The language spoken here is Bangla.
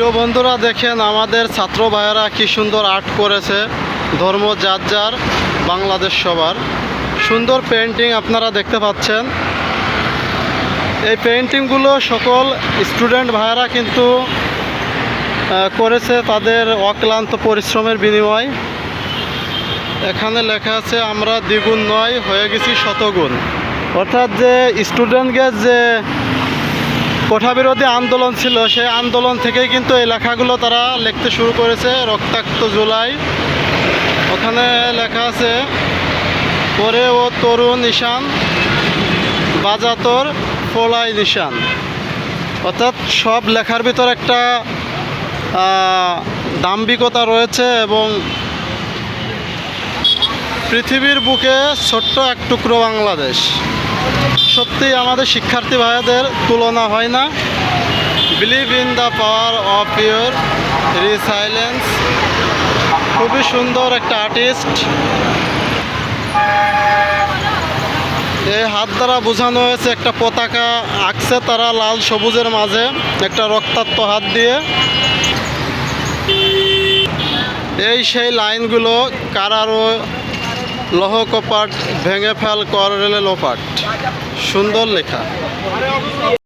প্রিয় বন্ধুরা, দেখেন আমাদের ছাত্র ভাইয়েরা কি সুন্দর আর্ট করেছে। ধর্ম যার যার, বাংলাদেশ সবার। সুন্দর পেন্টিং আপনারা দেখতে পাচ্ছেন। এই পেন্টিংগুলো সকল স্টুডেন্ট ভাইয়েরা কিন্তু করেছে তাদের অক্লান্ত পরিশ্রমের বিনিময়। এখানে লেখা আছে, আমরা দ্বিগুণ নয়, হয়ে গেছি শতগুণ। অর্থাৎ যে স্টুডেন্টদের যে কোঠা বিরোধী আন্দোলন ছিল। সেই আন্দোলন থেকেই কিন্তু এই লেখাগুলো তারা লিখতে শুরু করেছে রক্তাক্ত জুলাই। ওখানে লেখা আছে, পরে ও তরুণ নিশান, বাজাতর ফোলাই নিশান। অর্থাৎ সব লেখার ভিতর একটা দাম্ভিকতা রয়েছে এবং পৃথিবীর বুকে ছোট্ট এক টুকরো বাংলাদেশ। সত্যি আমাদের শিক্ষার্থী ভাইদের তুলনা হয় না। Believe in the power of your resilience খুবই সুন্দর একটা আর্টিস্ট এই হাত দ্বারা বোঝানো হয়েছে একটা পতাকা আঁকছে তারা লাল সবুজের মাঝে, একটা রক্তাক্ত হাত দিয়ে। এই সেই লাইনগুলো কারারও লহ কপাট ভেঙে ফেল করলে লোপাট। সুন্দর লেখা।